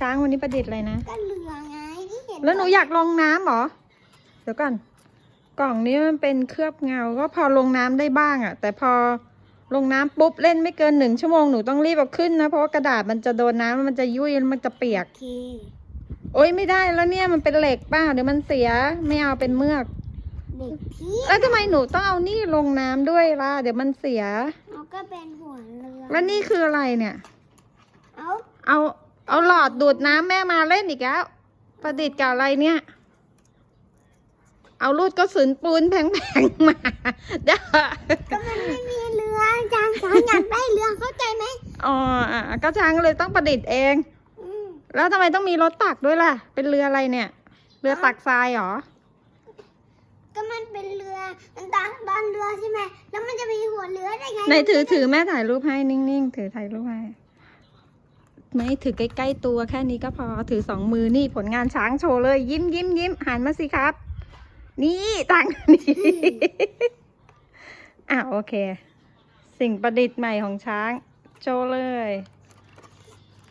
ช้างวันนี้ประดิษฐ์อะไรนะ ก็เรือไงที่เห็นแล้วหนูอยากลงน้ำเหรอ เดี๋ยวก่อน กล่องนี้มันเป็นเคลือบเงา ก็พอลงน้ำได้บ้างอะแต่พอลงน้ำปุ๊บเล่นไม่เกินหนึ่งชั่วโมงหนูต้องรีบเอาขึ้นนะ เพราะว่ากระดาษมันจะโดนน้ำแล้วมันจะยุ่ยแล้วมันจะเปียกโอเคโอ๊ยไม่ได้แล้วเนี่ยมันเป็นเหล็กป้าเดี๋ยวมันเสียไม่เอาเป็นเมือก เด็กพี่แล้วทำไมหนูต้องเอานี่ลงน้ำด้วยล่ะเดี๋ยวมันเสียเราก็เป็นหัวเรือแล้วนี่คืออะไรเนี่ย เอาเอา เอาหลอดดูดน้ำแม่มาเล่นอีกแล้ว ประดิษฐ์กับอะไรเนี่ย เอาลูดก็สืนปูนแพงๆมาเด้อก็มันไม่มีเรือจางสางอยากได้เรือเข้าใจไหมอ๋ออะก็ช้างเลยต้องประดิษฐ์เอง อืมแล้วทำไมต้องมีรถตักด้วยล่ะ เป็นเรืออะไรเนี่ย เรือตักทรายเหรอ ก็มันเป็นเรือมันตามบ้านเรือใช่ไหมแล้วมันจะมีหัวเรือได้ไงไหนถือถือแม่ถ่ายรูปให้นิ่งๆ ถือถ่ายรูปให้ ไม่ถือใกล้ๆตัวแค่นี้ก็พอถือสองมือนี่ผลงานช้างโชว์เลย ยิ้มยิ้มยิ้มหันมาสิครับ นี่ต่างนี่อะโอเค สิ่งประดิษฐ์ใหม่ของช้าง โชว์เลย